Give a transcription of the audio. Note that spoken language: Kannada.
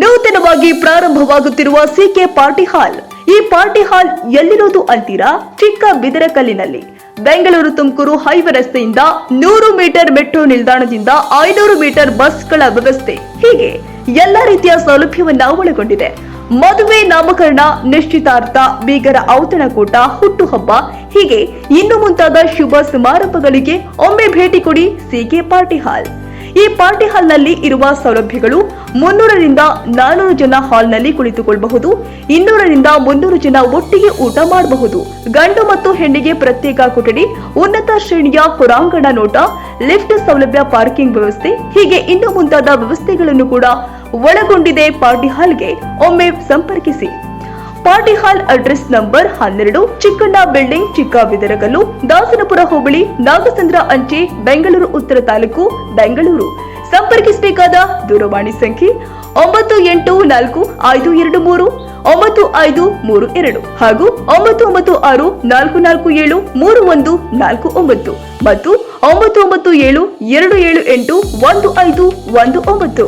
ನೂತನವಾಗಿ ಪ್ರಾರಂಭವಾಗುತ್ತಿರುವ ಸಿಕೆ ಪಾರ್ಟಿ ಹಾಲ್ ಈ ಪಾರ್ಟಿ ಹಾಲ್ ಎಲ್ಲಿರೋದು ಅಂತೀರಾ? ಚಿಕ್ಕ ಬಿದರಕಲ್ಲಿನಲ್ಲಿ. ಬೆಂಗಳೂರು ತುಮಕೂರು ಹೈವೇ ರಸ್ತೆಯಿಂದ ನೂರು ಮೀಟರ್ ಮೆಟ್ರೋ ನಿಲ್ದಾಣದಿಂದ ಐನೂರು ಮೀಟರ್ ಬಸ್ಗಳ ವ್ಯವಸ್ಥೆ. ಹೀಗೆ ಎಲ್ಲ ರೀತಿಯ ಸೌಲಭ್ಯವನ್ನ ಒಳಗೊಂಡಿದೆ. ಮದುವೆ ನಾಮಕರಣ, ನಿಶ್ಚಿತಾರ್ಥ, ಬೀಗರ ಔತಣಕೂಟ ಹುಟ್ಟುಹಬ್ಬ. ಹೀಗೆ ಇನ್ನು ಮುಂತಾದ ಶುಭ ಸಮಾರಂಭಗಳಿಗೆ ಒಮ್ಮೆ ಭೇಟಿ ಕೊಡಿ ಸಿಕೆ ಪಾರ್ಟಿ ಹಾಲ್ ಈ ಪಾರ್ಟಿ ಹಾಲ್ನಲ್ಲಿ ಇರುವ ಸೌಲಭ್ಯಗಳು ಮುನ್ನೂರರಿಂದ ನಾನೂರು ಜನ ಹಾಲ್ನಲ್ಲಿ ಕುಳಿತುಕೊಳ್ಳಬಹುದು. ಇನ್ನೂರರಿಂದ ಮುನ್ನೂರು ಜನ ಒಟ್ಟಿಗೆ ಊಟ ಮಾಡಬಹುದು. ಗಂಡು ಮತ್ತು ಹೆಣ್ಣಿಗೆ ಪ್ರತ್ಯೇಕ ಕೊಠಡಿ, ಉನ್ನತ ಶ್ರೇಣಿಯ ಹೊರಾಂಗಣ ನೋಟ, ಲಿಫ್ಟ್ ಸೌಲಭ್ಯ ಪಾರ್ಕಿಂಗ್ ವ್ಯವಸ್ಥೆ, ಹೀಗೆ ಇನ್ನು ಮುಂತಾದ ವ್ಯವಸ್ಥೆಗಳನ್ನು ಕೂಡ ಒಳಗೊಂಡಿದೆ ಪಾರ್ಟಿ ಹಾಲ್ಗೆ. ಒಮ್ಮೆ ಸಂಪರ್ಕಿಸಿ. ಪಾರ್ಟಿ ಹಾಲ್ ಅಡ್ರೆಸ್ ನಂಬರ್ ಹನ್ನೆರಡು ಚಿಕ್ಕಣ್ಣ ಬಿಲ್ಡಿಂಗ್ ಚಿಕ್ಕ ಬಿದರಗಲ್ಲು ದಾಸನಪುರ ಹೋಬಳಿ, ನಾಗಸಂದ್ರ ಅಂಚೆ, ಬೆಂಗಳೂರು ಉತ್ತರ ತಾಲೂಕು, ಬೆಂಗಳೂರು. ಸಂಪರ್ಕಿಸಬೇಕಾದ ದೂರವಾಣಿ ಸಂಖ್ಯೆ ಒಂಬತ್ತು ಎಂಟು ನಾಲ್ಕು ಐದು ಎರಡು ಮೂರು, ಒಂಬತ್ತು ಐದು ಮೂರು ಎರಡು ಹಾಗೂ ಒಂಬತ್ತು ಒಂಬತ್ತು ಆರು ನಾಲ್ಕು ನಾಲ್ಕು ಏಳು ಮೂರು ಒಂದು ನಾಲ್ಕು ಒಂಬತ್ತು ಮತ್ತು ಒಂಬತ್ತು ಒಂಬತ್ತು ಏಳು ಎರಡು ಏಳು ಎಂಟು ಒಂದು ಐದು ಒಂದು ಒಂಬತ್ತು.